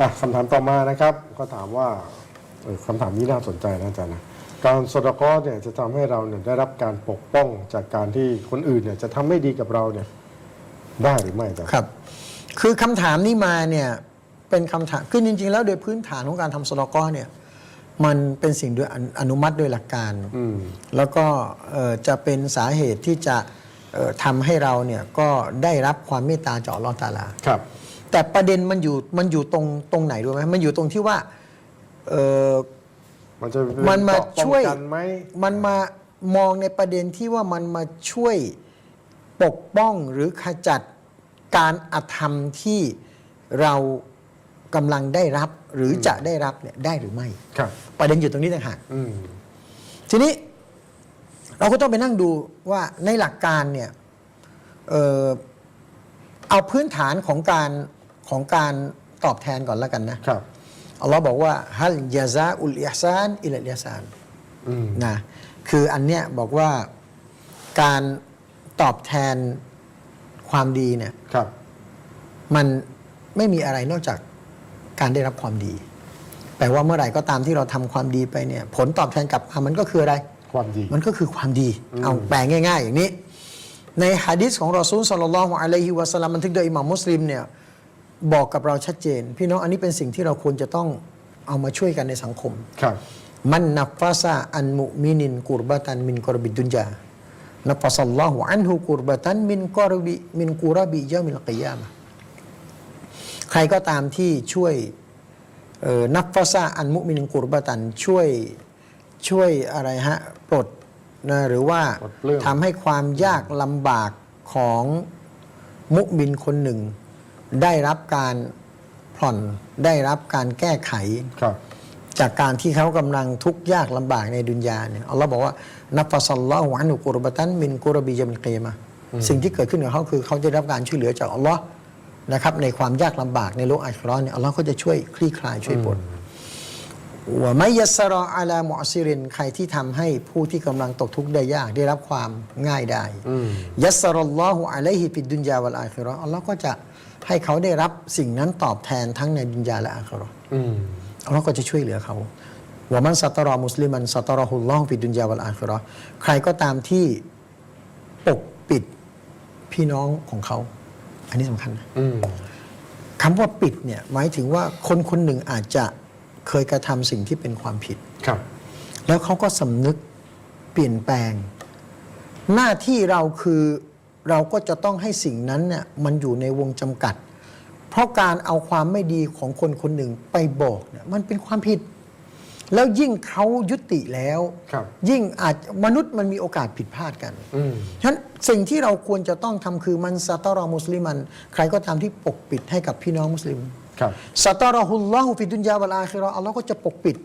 อะคำถามต่อมานะครับ ก็ถามว่าเออคำถามนี้น่าสนใจนะอาจารย์นะการสดกอเนี่ยจะทำให้เราเนี่ยได้รับการปกป้องจากการที่คนอื่นเนี่ยจะทำไม่ดีกับเราเนี่ยได้หรือไม่อาจารย์ครับ คือคำถามนี้มาเนี่ยเป็นคำถามคือจริง ๆ แล้วโดยพื้นฐานของการทำสลอกอเนี่ยมันเป็นสิ่งโดยอนุอนุมัติโดยหลักการอืมแล้วก็เอ่อจะเป็นสาเหตุที่จะเอ่อทำให้เราเนี่ยก็ได้รับความเมตตาจากอัลลอฮ์ตะอาลาครับ แต่ประเด็นมันอยู่มันอยู่ตรงตรงไหนรู้ไหมมันอยู่ตรงที่ว่าเอ่อมันจะเป็มันมาเกระป้องช่วยกันไหมมันมามองในประเด็นที่ว่ามันมาช่วยปกป้องหรือขจัดการอธรรมที่เรากำลังได้รับหรือจะได้รับเนี่ยได้หรือไม่ ครับ ประเด็นอยู่ตรงนี้ต่างหาก อืม ทีนี้เราก็ต้องไปนั่งดูว่าในหลักการเนี่ยเอ่อเอาพื้นฐานของการ ของการตอบแทนก่อนแล้วกันนะครับอัลลอฮ์บอกว่าฮัลยาซาอุลอิฮซานอิลลอิฮซานอืมนะคืออันเนี้ยบอกว่าการตอบแทนความดีเนี่ยครับ มันไม่มีอะไรนอกจากการได้รับความดี แปลว่าเมื่อไหร่ก็ตามที่เราทำความดีไปเนี่ย ผลตอบแทนกลับมามันก็คืออะไร ความดี มันก็คือความดี เอาแปลง่าย ๆ อย่างนี้ ในฮะดิษของรอซูลสัลลัลลอฮุอะลัยฮิวะสัลลัมบันทึกโดยอิหม่ามมุสลิมเนี่ย บอกกับเราชัดเจน พี่น้องอันนี้เป็นสิ่งที่เราควรจะต้องเอามาช่วยกันในสังคม ครับ มันนัฟฟาซาอันมุมินินกุรบะตันมินกอรบิดดุนยานัฟฟาซัลลอฮุอันฮุกุรบะตันมินกอรบิมินกุรบิยามิลกิยามะห์ใครก็ตามที่ช่วยเอ่อนัฟฟาซาอันมุมินินกุรบะตันช่วยช่วยอะไรฮะปลดนะหรือว่าปลดเปลื้องทำให้ความยากลำบากของมุมินคนหนึ่ง ได้รับการผ่อนได้รับการแก้ไข ครับ จากการที่เขากำลังทุกข์ยากลำบากในดุนยาเนี่ยอัลลอฮ์บอกว่านับฟาซัลลอฮุอันุกุรบะตันมินกุรบียามินเกยามะห์สิ่งที่เกิดขึ้นกับเขาคือเขาจะได้รับการช่วยเหลือจากอัลลอฮ์นะครับในความยากลำบากในโลกอัคราเนี่ยอัลลอฮ์ก็จะช่วยคลี่คลายช่วยปลด ว่าไม่ยัสรออาลามุอซิริน ใครที่ทำให้ผู้ที่กำลังตกทุกข์ได้ยากได้รับความง่ายได้อืมยัสรอลลอฮุอะลัยฮิฟิดดุนยาวัลอาคิเราะห์อัลลอฮ์ก็จะให้เขาได้รับสิ่งนั้นตอบแทนทั้งในดุนยาและอาคิเราะห์อืมอัลลอฮ์ก็จะช่วยเหลือเขาว่ามันสัตรอมุสลิมันสัตรอฮุลลอฮ์ฟิดดุนยาวัลอาคิเราะห์ใครก็ตามที่ปกปิดพี่น้องของเขา อันนี้สำคัญนะอืมคำว่าปิดเนี่ยหมายถึงว่าคนคนหนึ่งอาจจะ เคยกระทำสิ่งที่เป็นความผิดครับ แล้วเขาก็สำนึกเปลี่ยนแปลง หน้าที่เราคือเราก็จะต้องให้สิ่งนั้นเนี่ยมันอยู่ในวงจำกัด เพราะการเอาความไม่ดีของคนคนหนึ่งไปบอกเนี่ยมันเป็นความผิด แล้วยิ่งเขายุติแล้วครับยิ่งอาจมนุษย์มันมีโอกาสผิดพลาดกันอืมฉะนั้นสิ่งที่เราควรจะต้องทำคือมันซาตารอมุสลิมัน ใครก็ตามที่ปกปิดให้กับพี่น้องมุสลิม ครับซาตารอฮุลลอฮุฟิดุนยาวัลอาคิเราะห์อัลลอฮ์ก็จะปกปิด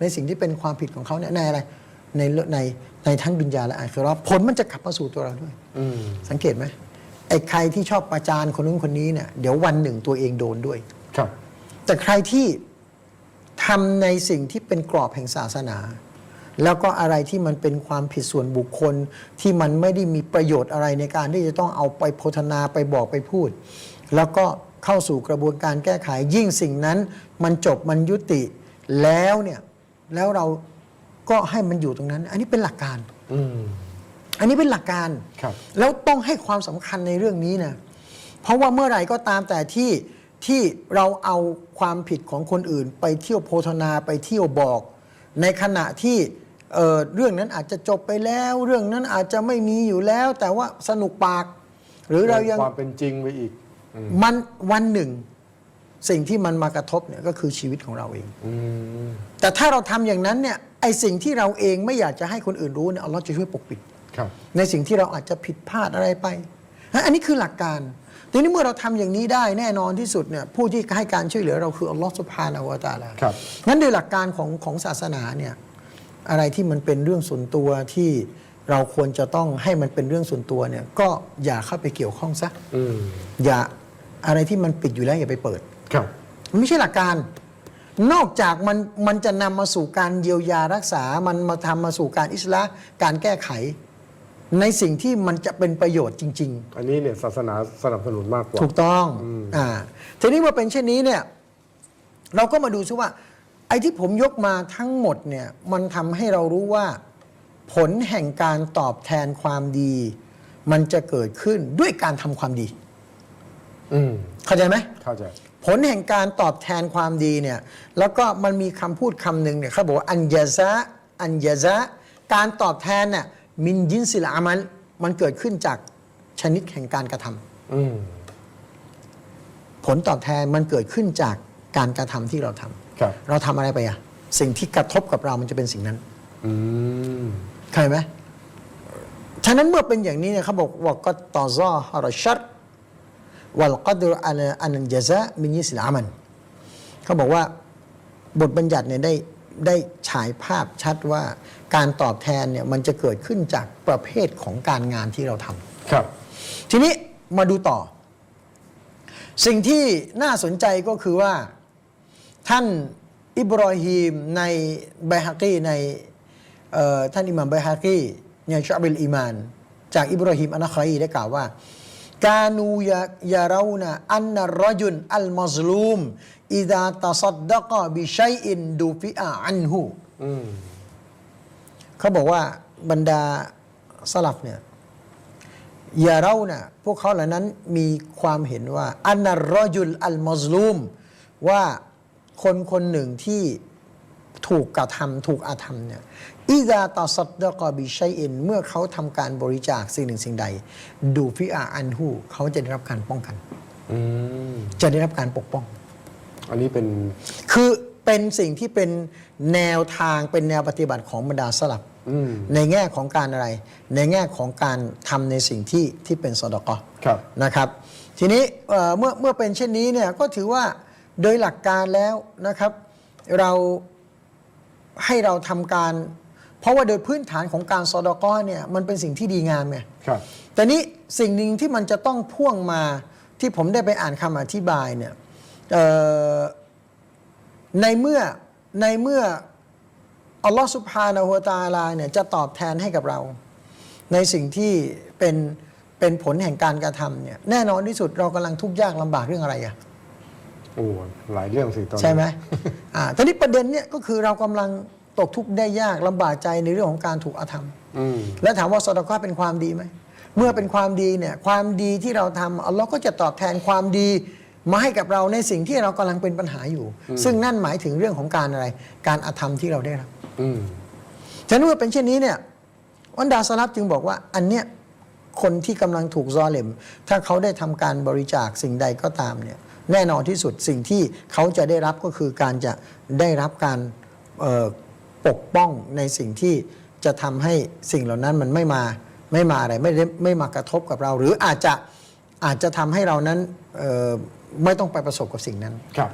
ในสิ่งที่เป็นความผิดของเขาเนี่ยในอะไรในในในทั้งดุนยาและอาคิเราะห์ผลมันจะกลับมาสู่ตัวเราด้วยอืมสังเกตไหมไอ้ใครที่ชอบประจานคนนู้นคนนี้เนี่ยเดี๋ยววันหนึ่งตัวเองโดนด้วย ครับ แต่ใครที่ทำในสิ่งที่เป็นกรอบแห่งศาสนา แล้วก็อะไรที่มันเป็นความผิดส่วนบุคคลที่มันไม่ได้มีประโยชน์อะไรในการที่จะต้องเอาไปโพธนาไปบอกไปพูด แล้วก็ เข้าสู่กระบวนการแก้ไขยิ่งสิ่งนั้น มันจบมันยุติแล้วเนี่ยแล้วเราก็ให้มันอยู่ตรงนั้น อันนี้เป็นหลักการ อืม อันนี้เป็นหลักการ ครับ แล้วต้องให้ความสำคัญในเรื่องนี้นะ เพราะว่าเมื่อไหร่ก็ตามแต่ที่ที่เราเอาความผิดของคนอื่น ไปเที่ยวโพธนาไปเที่ยวบอก ในขณะที่เอ่อเรื่องนั้นอาจจะจบไปแล้ว เรื่องนั้นอาจจะไม่มีอยู่แล้ว แต่ว่าสนุกปาก หรือเรายัง ความเป็นจริงไปอีก มันวันหนึ่งสิ่งที่มันมากระทบเนี่ยก็คือชีวิตของเราเองอืมแต่ถ้าเราทำอย่างนั้นเนี่ยไอสิ่งที่เราเองไม่อยากจะให้คนอื่นรู้เนี่ยอัลลอฮ์จะช่วยปกปิดครับในสิ่งที่เราอาจจะผิดพลาดอะไรไปนะอันนี้คือหลักการทีนี้เมื่อเราทำอย่างนี้ได้แน่นอนที่สุดเนี่ยผู้ที่ให้การช่วยเหลือเราคืออัลลอฮฺสุบฮานาหูวะตะอาลาครับงั้นโดยหลักการของของศาสนาเนี่ยอะไรที่มันเป็นเรื่องส่วนตัวที่เราควรจะต้องให้มันเป็นเรื่องส่วนตัวเนี่ยก็อย่าเข้าไปเกี่ยวข้องซะอืมอย่า อะไรที่มันปิดอยู่แล้วอย่าไปเปิด ครับ มันไม่ใช่หลักการ นอกจากมันมันจะนำมาสู่การเยียวยารักษา มันมาทำมาสู่การอิสลามการแก้ไข ในสิ่งที่มันจะเป็นประโยชน์จริงอันนี้เนี่ยศาสนาสนับสนุนมากกว่าๆถูกต้องอืมอ่า ทีนี้เมื่อเป็นเช่นนี้เนี่ย เราก็มาดูซิว่า ไอ้ที่ผมยกมาทั้งหมดเนี่ย มันทำให้เรารู้ว่า ผลแห่งการตอบแทนความดี มันจะเกิดขึ้นด้วยการทำความดี อืมเข้าใจไหม เข้าใจ ผลแห่งการตอบแทนความดีเนี่ย แล้วก็มันมีคำพูดคำหนึ่งเนี่ยเขาบอกว่าอันยาซะอันยาซะการตอบแทนเนี่ยมินยินสิลอามันมันเกิดขึ้นจากชนิดแห่งการกระทำอืมผลตอบแทนมันเกิดขึ้นจากการกระทำที่เราทำครับ เราทำอะไรไปอะสิ่งที่กระทบกับเรามันจะเป็นสิ่งนั้น อืม เข้าใจไหม ฉะนั้นเมื่อเป็นอย่างนี้เนี่ยเขาบอกว่าก็ต่อซอฮารชัด วัลกัดรอันอันยะซะมินยิสิลอามันเขาบอกว่าบทบัญญัติเนี่ยได้ได้ฉายภาพชัดว่าการตอบแทนเนี่ยมันจะเกิดขึ้นจากประเภทของการงานที่เราทำครับ ทีนี้มาดูต่อ สิ่งที่น่าสนใจก็คือว่า ท่านอิบรอฮีมในไบฮากีในเอ่อท่านอิหม่ามไบฮากีในชอบิลอีมาน จากอิบรอฮีมอันคอยได้กล่าวว่า กานูยายารานะอันนรจุนอัลมัซลูมอิดาตัสดดะกบิชัยอินดูฟิอาอันหูเขาบอกว่าบรรดาสลับเนี่ยย่าเรานะ่ะพวกเขาเหล่านั้นมีความเห็นว่าอันนรอจุลอัลมอซลูมว่าคนคนหนึ่งที่ ถูกกระทำถูกอาธรรมเนี่ยอิดาตาสัดดะกอบิชัยอินเมื่อเขาทำการบริจาคสิ่งหนึ่งสิ่งใด ดูฟิอาอันหูเขาจะได้รับการป้องกันอืมจะได้รับการปกป้อง อันนี้เป็น คือเป็นสิ่งที่เป็นแนวทางเป็นแนวปฏิบัติของบรรดาสลับอืมในแง่ของการอะไร ในแง่ของการทำในสิ่งที่ที่เป็นสดกอครับนะครับ ทีนี้เอ่อเมื่อเมื่อเป็นเช่นนี้เนี่ยก็ถือว่าโดยหลักการแล้วนะครับ เรา ให้เราทำการ เพราะว่าโดยพื้นฐานของการสดกอเนี่ยมันเป็นสิ่งที่ดีงามไงครับแต่นี้สิ่งหนึ่งที่มันจะต้องพ่วงมาที่ผมได้ไปอ่านคำอธิบายเนี่ยเอ่อในเมื่อในเมื่ออัลลอฮฺสุบฮานาหัวตาลาเนี่ยจะตอบแทนให้กับเรา ในสิ่งที่เป็นเป็นผลแห่งการกระทำเนี่ยแน่นอนที่สุดเรากำลังทุกข์ยากลำบากเรื่องอะไรอะ โอ้หลายเรื่องสิตอนนี้ใช่ไหมอ่าทีนี้ประเด็นเนี่ยก็คือเรากำลังตกทุกข์ได้ยากลำบากใจในเรื่องของการถูกอาธรรมอืมแล้วถามว่าสดกอเป็นความดีไหม เมื่อเป็นความดีเนี่ยความดีที่เราทำอัลลอฮ์ก็จะตอบแทนความดีมาให้กับเราในสิ่งที่เรากำลังเป็นปัญหาอยู่ ซึ่งนั่นหมายถึงเรื่องของการอะไร การอาธรรมที่เราได้รับอืมฉะนั้นเมื่อเป็นเช่นนี้เนี่ยวันดาสลับจึงบอกว่าอันเนี้ยคนที่กำลังถูกซอเลมถ้าเขาได้ทำการบริจาคสิ่งใดก็ตามเนี่ย แน่นอนที่สุดสิ่งที่เขาจะได้รับก็คือการจะได้รับการเอ่อปกป้องในสิ่งที่จะทำให้สิ่งเหล่านั้นมันไม่มาไม่มาอะไรไม่ได้ไม่มากระทบกับเรา หรืออาจจะอาจจะทำให้เรานั้นเอ่อไม่ต้องไปประสบกับสิ่งนั้นครับ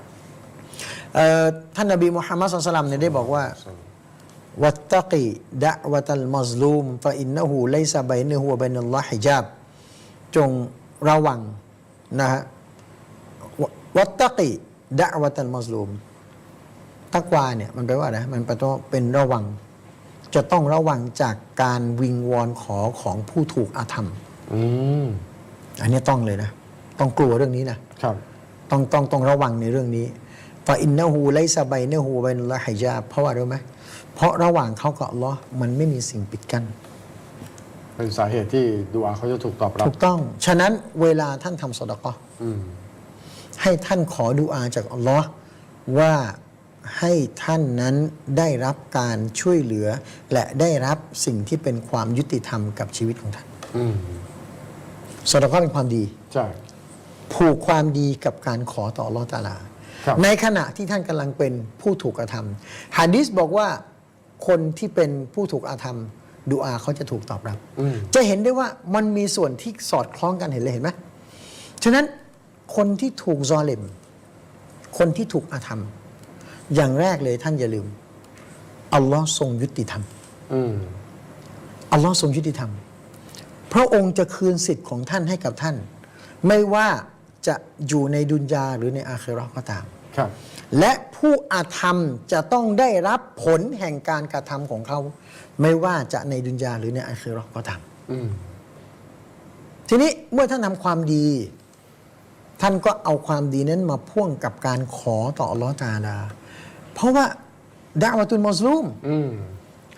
เอ่อท่านนบีมุฮัมมัดสุลตัลลัมเนี่ยได้บอกว่าวัตตะกีดะวะตัลมัซลูมฟะอินนะฮูไลซะบัยนะฮูวะบัยนัลลอฮฮิญาบจงระวังนะฮะ วะวัตตะกีดะวะตัลมัซลูมตักวาเนี่ยมันแปลว่าอะไรมันแปลว่าเป็นระวัง จะต้องระวังจากการวิงวอนขอของผู้ถูกอาธรรมอืมอันนี้ต้องเลยนะ ต้องกลัวเรื่องนี้นะครับต้องต้องต้องระวังในเรื่องนี้ฟาอินนะฮูไลซาไบเนฮูไบนละฮิญาบเพราะว่ารู้ไหมเพราะระหว่างเขากับอัลลอฮ์มันไม่มีสิ่งปิดกั้นเป็นสาเหตุที่ดูอาเขาจะถูกตอบรับ ถูกต้อง ฉะนั้นเวลาท่านทำสดกอฮ์อืม ให้ท่านขอดูอาจากอัลลอฮ์ว่าให้ท่านนั้นได้รับการช่วยเหลือ และได้รับสิ่งที่เป็นความยุติธรรมกับชีวิตของท่านอืมสดกอฮ์เป็นความดีใช่ผูกความดีกับการขอต่ออัลลอฮ์ตะอาลาครับในขณะที่ท่านกำลังเป็นผู้ถูกกระทำฮะดิษบอกว่าคนที่เป็นผู้ถูกอาธรรมดูอาเขาจะถูกตอบรับอืมจะเห็นได้ว่ามันมีส่วนที่สอดคล้องกันเห็นเลยเห็นไหมฉะนั้น คนที่ถูกซอเลมคนที่ถูกอาธรรม อย่างแรกเลยท่านอย่าลืม อัลลอฮ์ทรงยุติธรรมอืมอัลลอฮ์ทรงยุติธรรม พระองค์จะคืนสิทธิ์ของท่านให้กับท่าน ไม่ว่าจะอยู่ในดุนยาหรือในอาคิเราะห์ก็ตามครับ และผู้อาธรรมจะต้องได้รับผลแห่งการกระทำของเขา ไม่ว่าจะในดุนยาหรือในอาคิเราะห์ก็ตามอืมทีนี้เมื่อท่านทำความดี ท่านก็เอาความดีนั้นมาพ่วงกับการขอต่ออัลลอฮฺตาอาลา เพราะว่าดาวะตุนมอสลูมอืม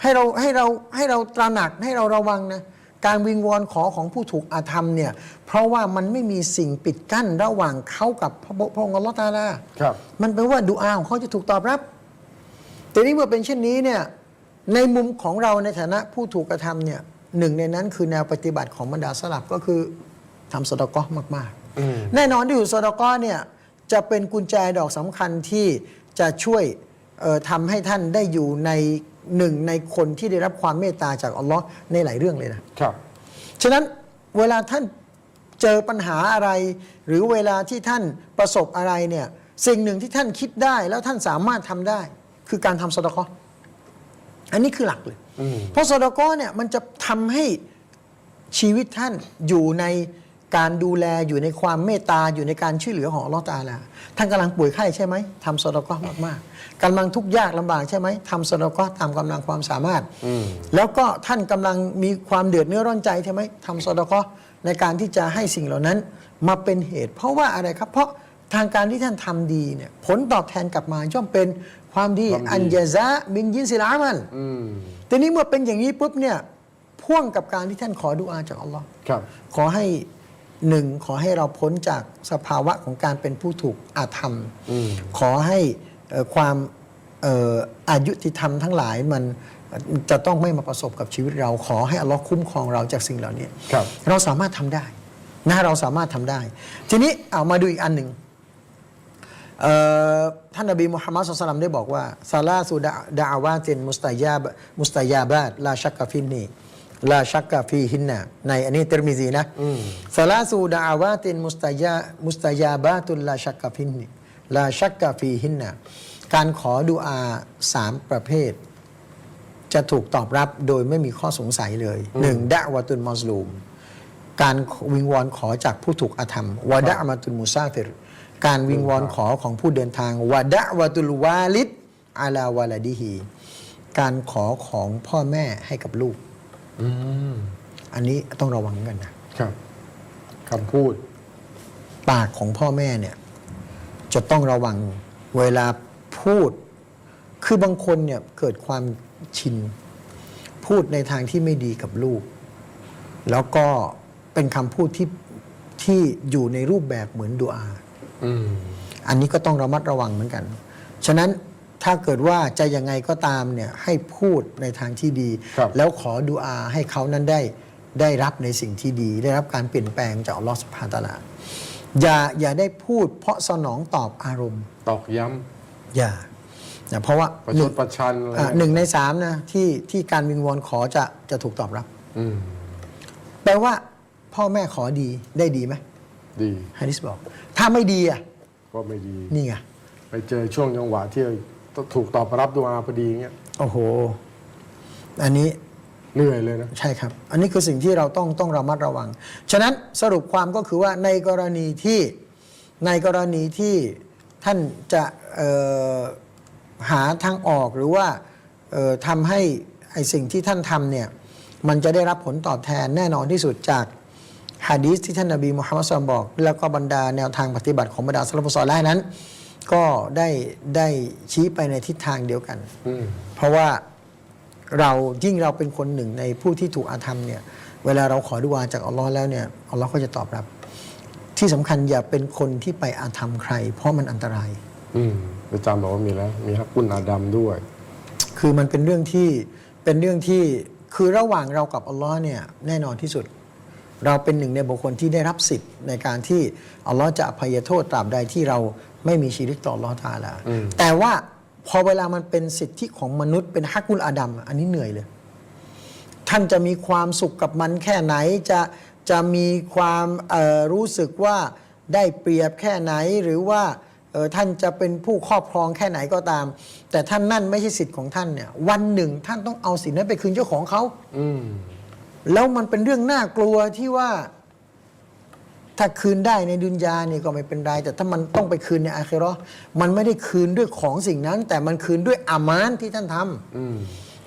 ให้เราให้เราให้เราตระหนักให้เราระวังนะ การวิงวอนขอของผู้ถูกอาธรรมเนี่ย เพราะว่ามันไม่มีสิ่งปิดกั้นระหว่างเขากับพระพระองค์อัลลอฮฺตาอาลาครับ มันแปลว่าดูอาของเขาจะถูกตอบรับ แต่นี่เมื่อเป็นเช่นนี้เนี่ยในมุมของเราในฐานะผู้ถูกกระทำเนี่ยหนึ่งในนั้นคือแนวปฏิบัติของบรรดาสลับก็คือทำสดกอมากอืมๆ แน่นอนที่อยู่สดกอเนี่ยจะเป็นกุญแจดอกสำคัญที่จะช่วยเอ่อทำให้ท่านได้อยู่ในหนึ่งในคนที่ได้รับความเมตตาจากอัลลอฮ์ในหลายเรื่องเลยนะครับ ฉะนั้นเวลาท่านเจอปัญหาอะไร หรือเวลาที่ท่านประสบอะไรเนี่ยสิ่งหนึ่งที่ท่านคิดได้แล้วท่านสามารถทำได้ คือการทำสดกออันนี้คือหลักเลยอืมเพราะสดกอเนี่ยมันจะทำให้ชีวิตท่านอยู่ใน การดูแลอยู่ในความเมตตาอยู่ในการช่วยเหลือของอัลลอฮฺตาอาลาท่านกำลังป่วยไข้ใช่ไหมทำสดกอมากๆกำลังทุกข์ยากลำบากใช่ไหมทำสดกอตามกำลังความสามารถอืมแล้วก็ท่านกำลังมีความเดือดเนื้อร้อนใจใช่ไหมทำสดกอในการที่จะให้สิ่งเหล่านั้นมาเป็นเหตุ เพราะว่าอะไรครับ เพราะทางการที่ท่านทำดีเนี่ยผลตอบแทนกลับมาย่อมเป็นความดีความดีอันยาซะมินยินสิลามันอืมทีนี้เมื่อเป็นอย่างนี้ปุ๊บเนี่ยพ่วงกับการที่ท่านขอดุอาจากอัลลอฮ์ครับขอให้ หนึ่งขอให้เราพ้นจากสภาวะของการเป็นผู้ถูกอาธรรมอืมขอให้เอ่อความเอ่ออายุติธรรมทั้งหลายมันจะต้องไม่มาประสบกับชีวิตเรา ขอให้อัลลอฮ์คุ้มครองเราจากสิ่งเหล่านี้ครับเราสามารถทำได้นะเราสามารถทำได้ ทีนี้เอามาดูอีกอันหนึ่งเอ่อท่านนบีมุฮัมมัดสุลตัลลัมได้บอกว่าซาลาสุดะดะอาวาตินมุสตายาบมุสตายาบาตลาชักกะฟินนี ลาชักกะฟีฮินนะในอันนี้เตรมิซีนะอืมซาลาสูดะอาวาตินมุสตายามุสตายาบาตุลลาชักกะฟินนีลาชักกะฟีฮินนะการขอดุอาสามประเภท จะถูกตอบรับโดยไม่มีข้อสงสัยเลยหนึ่งดะวะตุนมอสลูม การวิงวอนขอจากผู้ถูกอาธรรมวะดะมาตุลมุซาฟิรการวิงวอนขอของผู้เดินทางวะดะวะตุลวาลิดอาลาวาลาดิฮีการขอของพ่อแม่ให้กับลูก อืมอันนี้ต้องระวังกันนะครับคำพูด ปากของพ่อแม่เนี่ย จะต้องระวังเวลาพูด คือบางคนเนี่ยเกิดความชิน พูดในทางที่ไม่ดีกับลูก แล้วก็เป็นคำพูดที่ที่อยู่ในรูปแบบเหมือนดูอาอืมอันนี้ก็ต้องระมัดระวังเหมือนกัน ฉะนั้น ถ้าเกิดว่าจะยังไงก็ตามเนี่ยให้พูดในทางที่ดี ครับแล้วขอดูอาให้เขานั้นได้ได้รับในสิ่งที่ดี ได้รับการเปลี่ยนแปลงจากอัลลอฮฺสุบฮานะฮูวะตะอาลาอย่าอย่าได้พูดเพราะสนองตอบอารมณ์ ตอกย้อย่านะเพราะว่าำประหชนึ่ดงประชันอะไรอะหนึ่งในสามนะที่ที่การวิงวอนขอจะจะถูกตอบรับ อืมแปลว่าพ่อแม่ขอดีได้ดีไหมดีฮะดิษบอก ถ้าไม่ดีอะก็ไม่ดี นี่ไง ไปเจอช่วงจังหวะที่ ถูกตอบรับดูอาพอดีเงี้ยโอ้โห อันนี้เหนื่อยเลยนะ ใช่ครับ อันนี้คือสิ่งที่เราต้องต้องระมัดระวัง ฉะนั้นสรุปความก็คือว่าในกรณีที่ในกรณีที่ท่านจะเอ่อหาทางออกหรือว่าเอ่อทำให้ไอสิ่งที่ท่านทำเนี่ยมันจะได้รับผลตอบแทนแน่นอนที่สุดจากฮะดีษที่ท่านนบีมุฮัมมัดสุลตัลลัมบอก แล้วก็บรรดาแนวทางปฏิบัติของบรรดาสลับซอลแล้วนั้น ก็ได้ได้ชี้ไปในทิศทางเดียวกัน อืม เพราะว่าเรายิ่งเราเป็นคนหนึ่งในผู้ที่ถูกอาธรรมเนี่ยเวลาเราขอดุอาจากอัลลอฮ์แล้วเนี่ยอัลลอฮ์ก็จะตอบรับ ที่สำคัญอย่าเป็นคนที่ไปอาธรรมใคร เพราะมันอันตราย อืมอาจารย์บอกว่ามีแล้ว มีฮักกุลอาดัมด้วย คือมันเป็นเรื่องที่เป็นเรื่องที่คือระหว่างเรากับอัลลอฮ์เนี่ยแน่นอนที่สุด เราเป็นหนึ่งในบุคคลที่ได้รับสิทธิ์ในการที่อัลลอฮ์จะอภัยโทษตราบใดที่เรา ไม่มีชีริกต่ออัลลอฮ์ตะอาลาอืมแต่ว่าพอเวลามันเป็นสิทธิของมนุษย์เป็นฮักกุลอาดัมอันนี้เหนื่อยเลย ท่านจะมีความสุขกับมันแค่ไหนจะจะมีความเอ่อรู้สึกว่าได้เปรียบแค่ไหนหรือว่าเอ่อท่านจะเป็นผู้ครอบครองแค่ไหนก็ตาม แต่ท่านนั่นไม่ใช่สิทธิ์ของท่านเนี่ยวันหนึ่งท่านต้องเอาสิทธินั้นไปคืนเจ้าของเขาอืมแล้วมันเป็นเรื่องน่ากลัวที่ว่า ถ้าคืนได้ในดุนยาเนี่ยก็ไม่เป็นไร แต่ถ้ามันต้องไปคืนในอาคิเราะห์มันไม่ได้คืนด้วยของสิ่งนั้น แต่มันคืนด้วยอามานที่ท่านทำอืม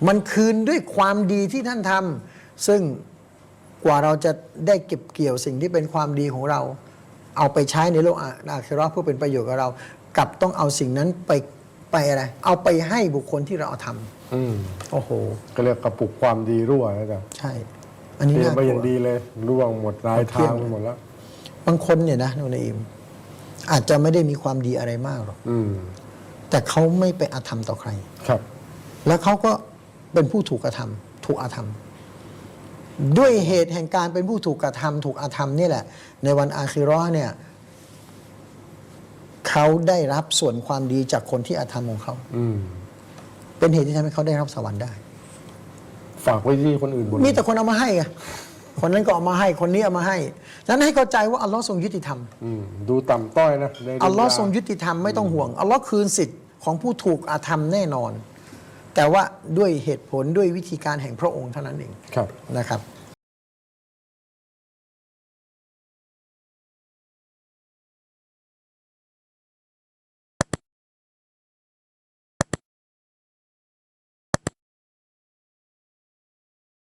มันคืนด้วยความดีที่ท่านทำซึ่งกว่าเราจะได้เก็บเกี่ยวสิ่งที่เป็นความดีของเรา เอาไปใช้ในโลกอาอาคิเราะห์เพื่อเป็นประโยชน์กับเรา กลับต้องเอาสิ่งนั้นไปไปอะไร เอาไปให้บุคคลที่เราเอาทอืมำโอ้โห ก็เรียกกระปุกความดีรั่วนะจ๊ะใช่ อันนี้เตรียมน่าไปกอลัย่างว ดีเลย ร่วงหมดรายทางเครียดไปหมดแล้ว บางคนเนี่ยนะนุนอิมอาจจะไม่ได้มีความดีอะไรมากหรอกอืมแต่เขาไม่ไปอาธรรมต่อใคร ครับ แล้วเขาก็เป็นผู้ถูกกระทำถูกอาธรรม ด้วยเหตุแห่งการเป็นผู้ถูกกระทำถูกอาธรรมนี่แหละ ในวันอาคิเราะห์เนี่ยเขาได้รับส่วนความดีจากคนที่อาธรรมของเขาอืมเป็นเหตุที่ทำให้เขาได้รับสวรรค์ได้ ฝากไว้ที่คนอื่นบนมีแต่คนเอามาให้ไง คนนั้นก็เอามาให้คนนี้เอามาให้ฉะนั้นให้เข้าใจว่าอัลลอฮ์ทรงยุติธรรมอืมดูต่ำต้อยนะในอัลลอฮ์ดุนยาทรงยุติธรรมไม่ต้องห่วงอัลลอฮ์คืนสิทธิ์ของผู้ถูกอาธรรมแน่นอน แต่ว่าด้วยเหตุผลด้วยวิธีการแห่งพระองค์เท่านั้นเองครับ นะครับ